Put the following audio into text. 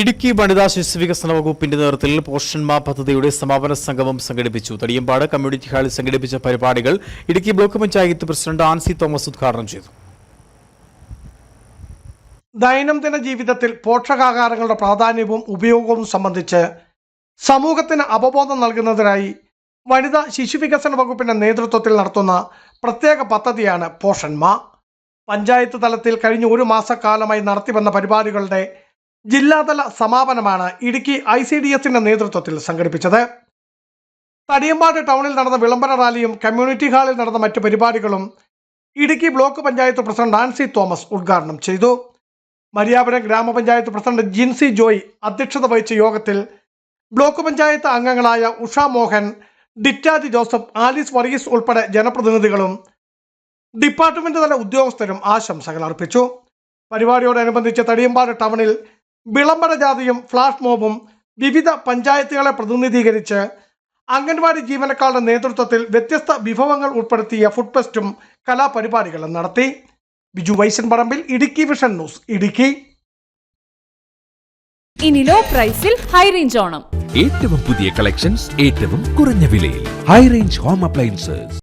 ഇടുക്കി വനിതാ ശിശു വികസന വകുപ്പിന്റെ നേതൃത്വത്തിൽ പോഷന്മാ പദ്ധതിയുടെ സമാപന സംഗമം സംഘടിപ്പിച്ചു. തടിയമ്പാട് കമ്മ്യൂണിറ്റി ഹാളിൽ സംഘടിപ്പിച്ച പരിപാടികൾ ഇടുക്കി ബ്ലോക്ക് പഞ്ചായത്ത് പ്രസിഡന്റ് ആൻസി തോമസ് ഉദ്ഘാടനം ചെയ്തു. ദൈനംദിന ജീവിതത്തിൽ പോഷകാഹാരങ്ങളുടെ പ്രാധാന്യവും ഉപയോഗവും സംബന്ധിച്ച് സമൂഹത്തിന് അവബോധം നൽകുന്നതിനായി വനിതാ ശിശു വികസന വകുപ്പിന്റെ നേതൃത്വത്തിൽ നടത്തുന്ന പ്രത്യേക പദ്ധതിയാണ് പോഷൺ മാ. പഞ്ചായത്ത് തലത്തിൽ കഴിഞ്ഞ ഒരു മാസക്കാലമായി നടത്തിവന്ന പരിപാടികളുടെ ജില്ലാതല സമാപനമാണ് ഇടുക്കി ഐ സി ഡി എസിന്റെ നേതൃത്വത്തിൽ സംഘടിപ്പിച്ചത്. തടിയമ്പാട് ടൗണിൽ നടന്ന വിളംബര റാലിയും കമ്മ്യൂണിറ്റി ഹാളിൽ നടന്ന മറ്റു പരിപാടികളും ഇടുക്കി ബ്ലോക്ക് പഞ്ചായത്ത് പ്രസിഡന്റ് ആൻസി തോമസ് ഉദ്ഘാടനം ചെയ്തു. മരിയാപുരം ഗ്രാമപഞ്ചായത്ത് പ്രസിഡന്റ് ജിൻസി ജോയ് അധ്യക്ഷത വഹിച്ച യോഗത്തിൽ ബ്ലോക്ക് പഞ്ചായത്ത് അംഗങ്ങളായ ഉഷ മോഹൻ ഡിറ്റാജി ജോസഫ് ആലിസ് വർഗീസ് ഉൾപ്പെടെ ജനപ്രതിനിധികളും ഡിപ്പാർട്ട്മെന്റ് തല ഉദ്യോഗസ്ഥരും ആശംസകൾ അർപ്പിച്ചു. പരിപാടിയോടനുബന്ധിച്ച് തടിയമ്പാട് ടൗണിൽ വിളംബര ജാഥയും ഫ്ലാഷ് മോബും വിവിധ പഞ്ചായത്തുകളെ പ്രതിനിധീകരിച്ച് അംഗൻവാടി ജീവനക്കാരുടെ നേതൃത്വത്തിൽ വ്യത്യസ്ത വിഭവങ്ങൾ ഉൾപ്പെടുത്തിയ ഫുഡ് ഫെസ്റ്റും കലാപരിപാടികളും നടത്തി. ബിജു വൈശൻ പറമ്പിൽ ഇടുക്കി വിഷൻ ന്യൂസ് ഇടുക്കി. ഇനി ലോ പ്രൈസിൽ ഹൈ റേഞ്ച് ഓണം. ഏറ്റവും പുതിയ കളക്ഷൻസ് ഏറ്റവും കുറഞ്ഞ വിലയിൽ. High range home appliances